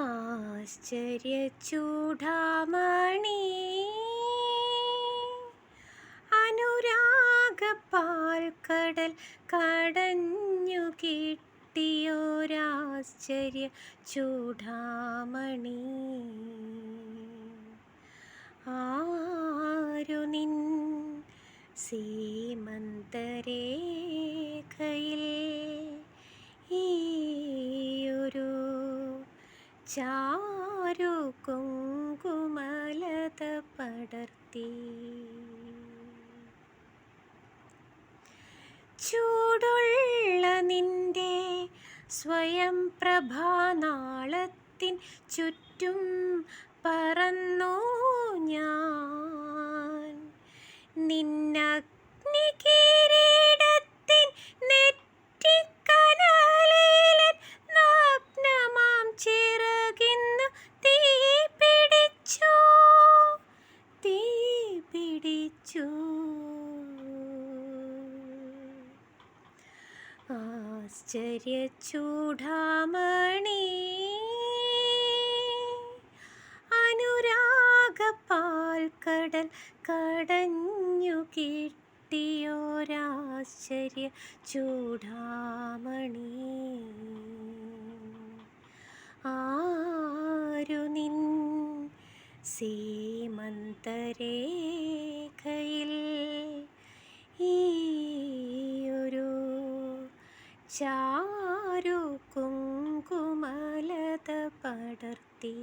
ആശ്ചര്യ ചൂടാമണി അനുരാഗപ്പാൽ കടൽ കടഞ്ഞു കിട്ടിയോരാശ്ചര്യ ചൂടാമണി ആരു നിൻ സീമന്തരേഖയിൽ ചാരു കുങ്കുമലത പടർത്തി. ചൂടുള്ള നിന്റെ സ്വയം പ്രഭാനാളത്തിൻ ചുറ്റും പറന്നു ഞാൻ. ആശ്ചര്യ ചൂടാമണി അനുരാഗപ്പാൽ കടൽ കടഞ്ഞു കിട്ടിയോരാശ്ചര്യ ചൂടാമണി ആരു നിൻ സീമന്തരേഖയിൽ ചാരു കുങ്കുമലത പടർത്തി.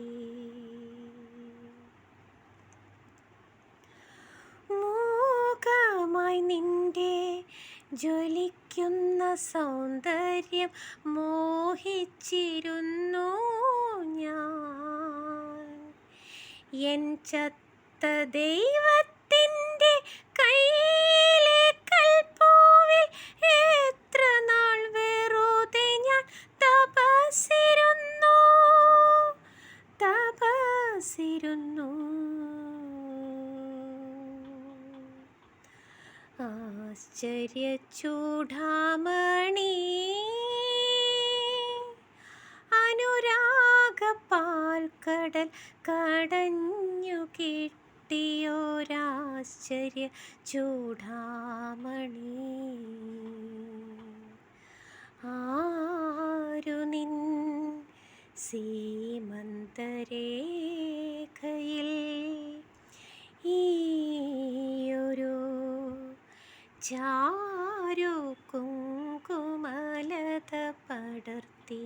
മൂകമായി നിന്റെ ജ്വലിക്കുന്ന സൗന്ദര്യം മോഹിച്ചിരുന്നു ഞാൻ. എൻ ചത്ത ദൈവത്തിന്റെ തപസിരുന്നു ആശ്ചര്യ ചൂടാമണി അനുരാഗപ്പാൽ കടൽ കടഞ്ഞു കിട്ടിയോരാശ്ചര്യ ചൂടാമണി ആരു നിൻ സീമന്തരേഖയിൽ ഈയൊരു ചാരു കുങ്കുമലത പടർത്തി.